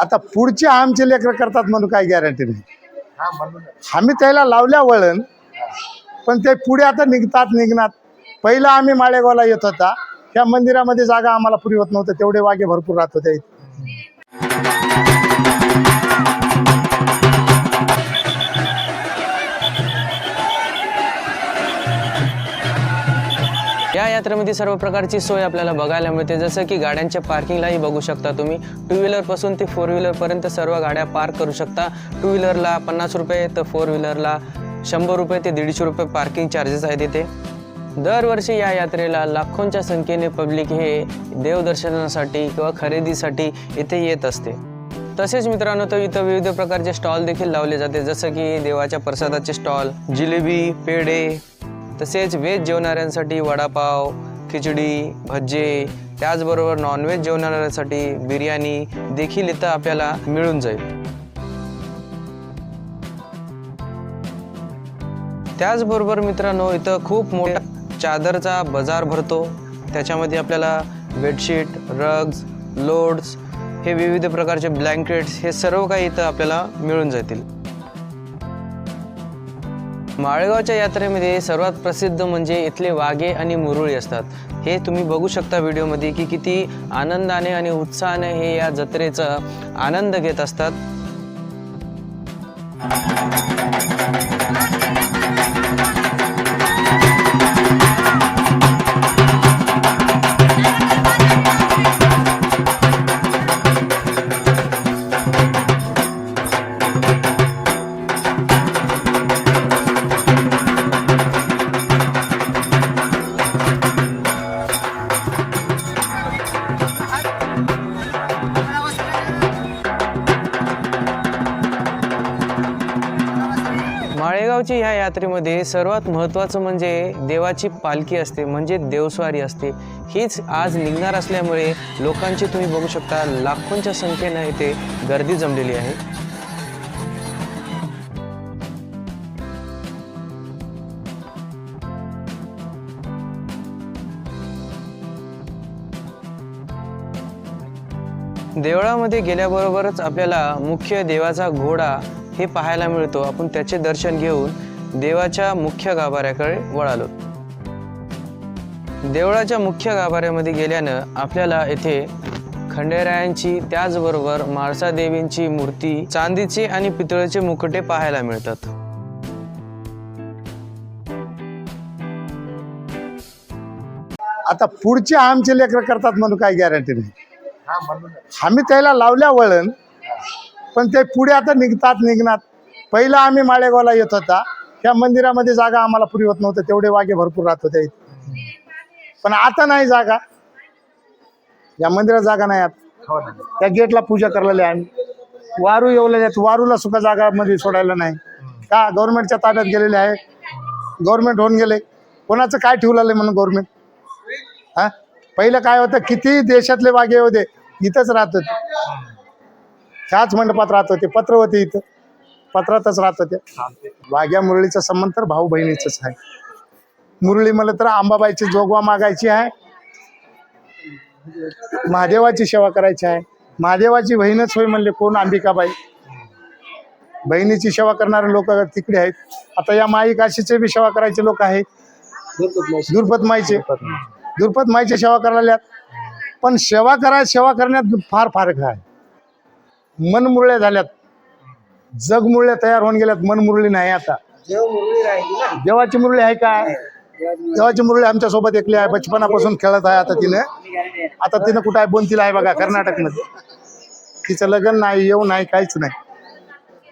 आता पुढचे आमचे लेकर करतात म्हणून काही गॅरंटी नाही. आम्ही त्याला लावल्या वळण पण ते पुढे आता निघतात निघणार. पहिला आम्ही माळेगावला येत होता. त्या मंदिरामध्ये जागा आम्हाला पुरी होत नव्हतं तेवढे वागे भरपूर राहत होते. यात्रेमध्ये सर्व प्रकारची सोय आपल्याला बघायला मिळते. जसं की गाड्यांच्या पार्किंगलाही बघू शकता तुम्ही. टू व्हीलरपासून ते फोर व्हीलरपर्यंत सर्व गाड्या पार्क करू शकता. टू व्हीलरला पन्नास रुपये तर फोर व्हीलरला शंभर रुपये ते दीडशे रुपये पार्किंग चार्जेस आहेत इथे. दरवर्षी या यात्रेला लाखोंच्या संख्येने पब्लिक हे देवदर्शनासाठी किंवा खरेदीसाठी इथे येत असते. तसेच मित्रांनो तर इथं विविध प्रकारचे स्टॉल देखील लावले जाते. जसं की देवाच्या प्रसादाचे स्टॉल जिलेबी पेढे तसेच व्हेज जेवणाऱ्यांसाठी वडापाव खिचडी भज्जे त्याचबरोबर नॉनव्हेज जेवणाऱ्यांसाठी बिर्याणी देखील इथं आपल्याला मिळून जाईल. त्याचबरोबर मित्रांनो इथं खूप मोठा चादरचा बाजार भरतो. त्याच्यामध्ये आपल्याला बेडशीट रग्स लोड्स हे विविध प्रकारचे ब्लँकेट्स हे सर्व काही इथं आपल्याला मिळून जातील. माळेगावच्या यात्रेमध्ये सर्वात प्रसिद्ध म्हणजे इथले वाघे आणि मुरुळी असतात. हे तुम्ही बघू शकता व्हिडिओमध्ये की किती आनंदाने आणि उत्साहाने हे या जत्रेचा आनंद घेत असतात. माळेगावची ह्या यात्रेमध्ये सर्वात महत्त्वाचं म्हणजे देवाची पालखी असते म्हणजे देवस्वारी असते. हीच आज निघणार असल्यामुळे लोकांची तुम्ही बघू शकता लाखोंच्या संख्येनं इथे गर्दी जमलेली आहे. देवळामध्ये गेल्याबरोबरच आपल्याला मुख्य देवाचा घोडा हे पाहायला मिळतो. आपण त्याचे दर्शन घेऊन देवाच्या मुख्य गाभाऱ्याकडे वळालो. देवळाच्या मुख्य गाभाऱ्यामध्ये गेल्यानं आपल्याला येथे खंडेरायांची त्याचबरोबर माळसा देवींची मूर्ती चांदीचे आणि पितळेचे मुकुटे पाहायला मिळतात. आता पुढचे आमचे लेकर करतात म्हणून काही गॅरंटी नाही. हा आम्ही त्याला लावल्या वळण पण ते पुढे आता निघतात निघणार. पहिला आम्ही माळेगावला येत होता. त्या मंदिरामध्ये जागा आम्हाला पुरी होत नव्हतं तेवढे वागे भरपूर राहत होते पण आता नाही जागा. या मंदिरात जागा नाही आता. त्या गेटला पूजा करलेली आम्ही. वारू येवलेले आहेत. वारूला सुद्धा जागा मध्ये सोडायला नाही. का? गव्हर्नमेंटच्या ताब्यात गेलेले आहे. गव्हर्नमेंट होऊन गेले. कोणाचं काय ठेवलेलं आहे म्हणून गव्हर्नमेंट? हा? पहिलं काय होतं? किती देशातले वागे होते इथंच राहत होते ह्याच मंडपात राहत होते पत्र होते इथं. पत्रातच राहत होते. वाघ्या मुरळीचा संबंध तर भाऊ बहिणीचाच आहे. मुरळी मला तर आंबाबाईची जोगवा मागायची आहे. महादेवाची सेवा करायची आहे. महादेवाची बहीणच होय म्हणले कोण? अंबिकाबाई. बहिणीची सेवा करणारे लोक तिकडे आहेत. आता या माई काशीचे बी सेवा करायचे लोक आहेत. दुर्पत माईचे. दुर्पत माईची सेवा करायला पण सेवा करा सेवा करण्यात फार फारक आहे. मन मुरळ्या झाल्यात. जग मुरळ्या तयार होऊन गेल्यात मन मुरळी नाही आता. देवाची मुरळी आहे काय देवाची मुरळी आमच्यासोबत एकली आहे बचपनापासून खेळत आहे आता तिनं. आता तिनं कुठं आहे? बोनतीला आहे बघा कर्नाटकमध्ये. तिचं लग्न नाही येऊ नाही काहीच नाही.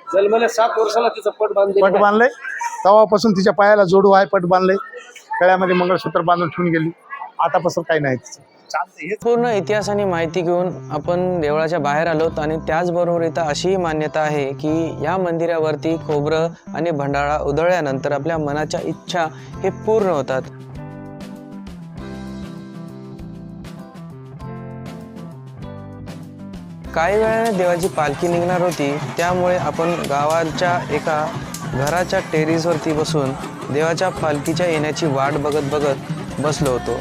जन्मल्या सात वर्षाला तिचं पट बांधले. पट बांधलंय. तेव्हापासून तिच्या पायाला जोडू आहे पट बांधलंय. गळ्यामध्ये मंगळसूत्र बांधून ठेवून गेली. आतापासून काही नाही तिचं. पूर्ण इतिहास आणि माहिती घेऊन आपण देवळाच्या बाहेर आलोत आणि त्याचबरोबर इथं अशीही मान्यता आहे की या मंदिरावरती खोबरं आणि भंडारा उधळल्यानंतर आपल्या मनाच्या इच्छा हे पूर्ण होतात. काही वेळाने देवाची पालखी निघणार होती त्यामुळे आपण गावाच्या एका घराच्या टेरिसवरती बसून देवाच्या पालखीच्या येण्याची वाट बघत बघत बसलो होतो.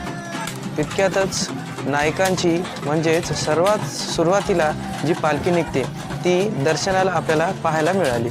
तितक्यातच नायकांची म्हणजेच सर्वात सुरुवातीला जी पालखी निघते ती दर्शनाला आपल्याला पाहायला मिळाली.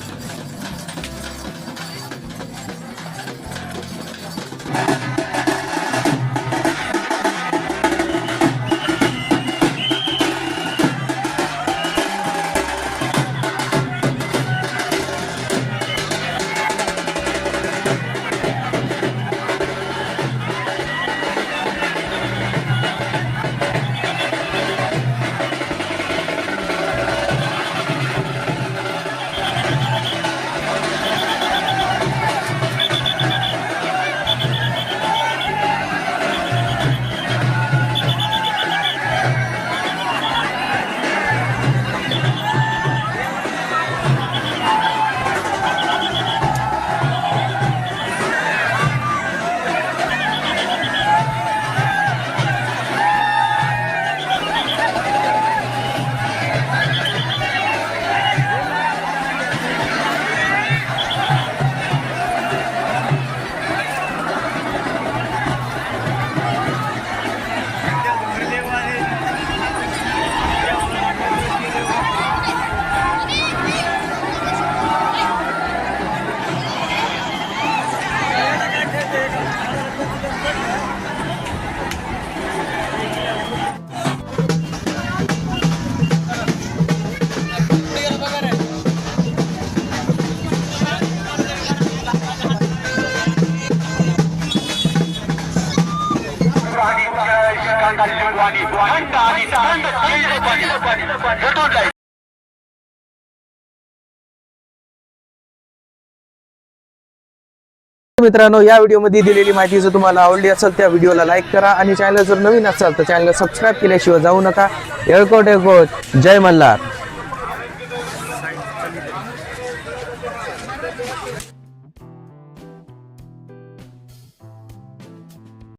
मित्रांनो या व्हिडिओमध्ये दिलेली माहिती जर तुम्हाला आवडली असेल त्या व्हिडिओला लाईक करा. आणि चॅनल जर नवीन असाल तर चॅनलला सबस्क्राईब केल्याशिवाय जाऊ नका. येळकोट येळकोट जय मल्हार.